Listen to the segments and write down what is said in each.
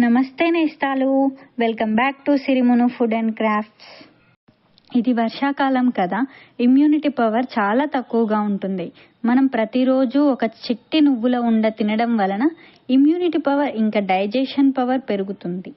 నమస్తే నేస్తాలు. Welcome back to Sirimunu food and crafts ఇది వర్షాకాలం కదా. ఇమ్యూనిటీ పవర్ చాలా తక్కువగా ఉంటుంది. మనం ప్రతిరోజు ఒక చిట్టి నువ్వుల ఉండ తినడం వలన ఇమ్యూనిటీ పవర్ ఇంకా డైజెషన్ పవర్ పెరుగుతుంది.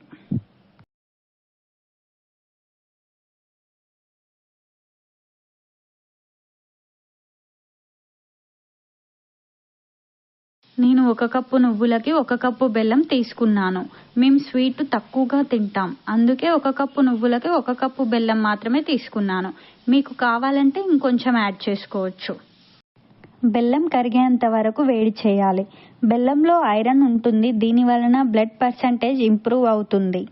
నేను ఒక కప్పు నువ్వులకి ఒక కప్పు బెల్లం తీసుకున్నాను. మేము స్వీట్ తక్కువగా తింటాం. అందుకే ఒక కప్పు నువ్వులకి ఒక కప్పు బెల్లం మాత్రమే తీసుకున్నాను. మీకు కావాలంటే ఇంకొంచెం యాడ్ చేసుకోవచ్చు. బెల్లం కరిగేంత వరకు వేడి చేయాలి. బెల్లంలో ఐరన్ ఉంటుంది. దీని వలన బ్లడ్ పర్సంటేజ్ ఇంప్రూవ్ అవుతుంది.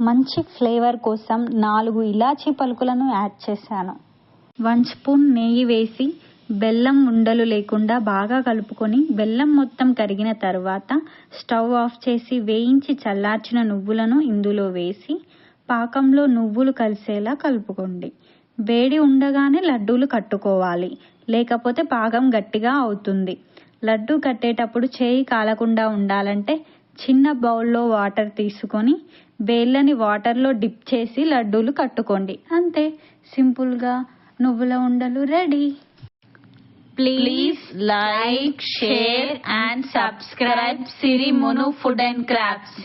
మంచి ఫ్లేవర్ కోసం నాలుగు ఇలాచీ పలుకులను యాడ్ చేశాను. వన్ స్పూన్ నెయ్యి వేసి బెల్లం ఉండలు లేకుండా బాగా కలుపుకొని బెల్లం మొత్తం కరిగిన తర్వాత స్టవ్ ఆఫ్ చేసి వేయించి చల్లార్చిన నువ్వులను ఇందులో వేసి పాకంలో నువ్వులు కలిసేలా కలుపుకోండి. వేడి ఉండగానే లడ్డూలు కట్టుకోవాలి. లేకపోతే పాకం గట్టిగా అవుతుంది. లడ్డు కట్టేటప్పుడు చేయి కాలకుండా ఉండాలంటే చిన్న బౌల్లో వాటర్ తీసుకొని వేళ్ళని వాటర్లో డిప్ చేసి లడ్డూలు కట్టుకోండి. అంతే. సింపుల్గా నువ్వుల ఉండలు ready. Please like, share and subscribe Siri Monu Food and Crafts.